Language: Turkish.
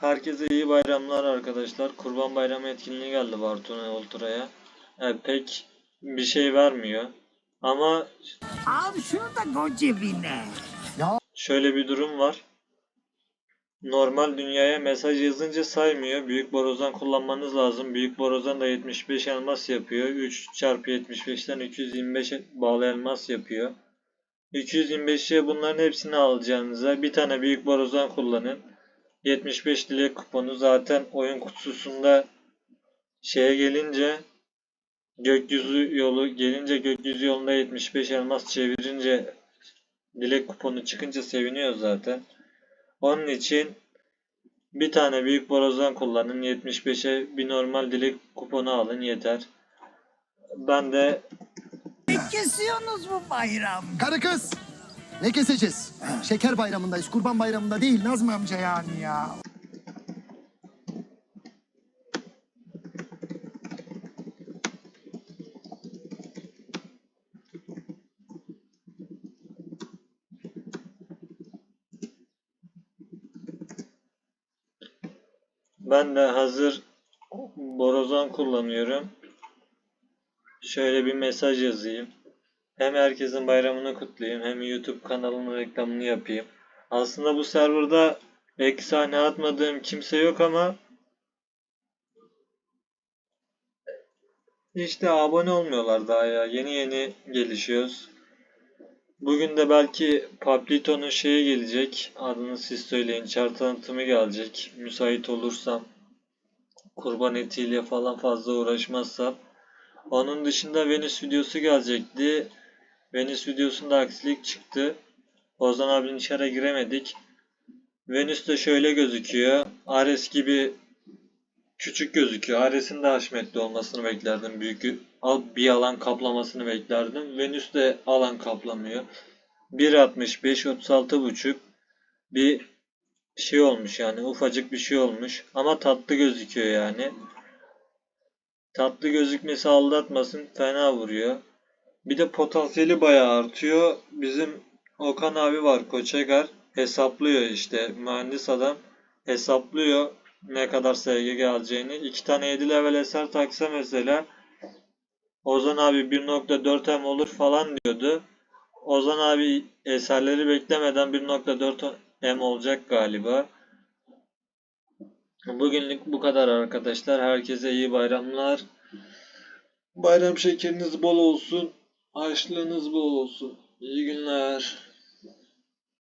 Herkese iyi bayramlar arkadaşlar. Kurban Bayramı etkinliği geldi Bartuna Ultra'ya. E, pek bir şey vermiyor. Ama Al şunu da koy cebine. şöyle bir durum var. Normal dünyaya mesaj yazınca saymıyor. Büyük borazan kullanmanız lazım. Büyük borazan da 75 elmas yapıyor. 3 çarpı 75'ten 225 bağlı elmas yapıyor. 225'e bunların hepsini alacağınıza bir tane büyük borazan kullanın. 75 dilek kuponu zaten oyun kutusunda şeye gelince gökyüzü yolu gelince gökyüzü yolunda 75 elmas çevirince dilek kuponu çıkınca seviniyor zaten. Onun için bir tane büyük borazan kullanın 75'e bir normal dilek kuponu alın yeter. Ben de kesiyorsunuz bu bayram? Karı kız. Ne keseceğiz? Şeker bayramındayız. Kurban bayramında değil Nazmi amca yani ya. Ben de hazır borazan kullanıyorum. Şöyle bir mesaj yazayım. Hem herkesin bayramını kutlayayım hem YouTube kanalımın reklamını yapayım. Aslında bu serverda efsane atmadığım kimse yok ama işte abone olmuyorlar daha ya. Yeni yeni gelişiyoruz. Bugün de belki Pablito'nun şeyi gelecek. Adını siz söyleyin. Çar tanıtımı gelecek. Müsait olursam. Kurban etiyle falan fazla uğraşmazsam. Onun dışında Venüs videosu gelecekti. Venüs videosunda aksilik çıktı. Ozan abinin içeri giremedik. Venüs de şöyle gözüküyor. Ares gibi küçük gözüküyor. Ares'in de haşmetli olmasını beklerdim. Büyük bir alan kaplamasını beklerdim. Venüs de alan kaplamıyor. 1.65 36.5 bir şey olmuş yani ufacık bir şey olmuş ama tatlı gözüküyor yani. Tatlı gözükmesi aldatmasın fena vuruyor. Bir de potansiyeli bayağı artıyor. Bizim Okan abi var Koçegar hesaplıyor işte mühendis adam hesaplıyor ne kadar SG geleceğini. İki tane 7 level eser taksa mesela Ozan abi 1.4 M olur falan diyordu. Ozan abi eserleri beklemeden 1.4 M olacak galiba. Bugünlük bu kadar arkadaşlar. Herkese iyi bayramlar. Bayram şekeriniz bol olsun. Harçlığınız bol olsun. İyi günler.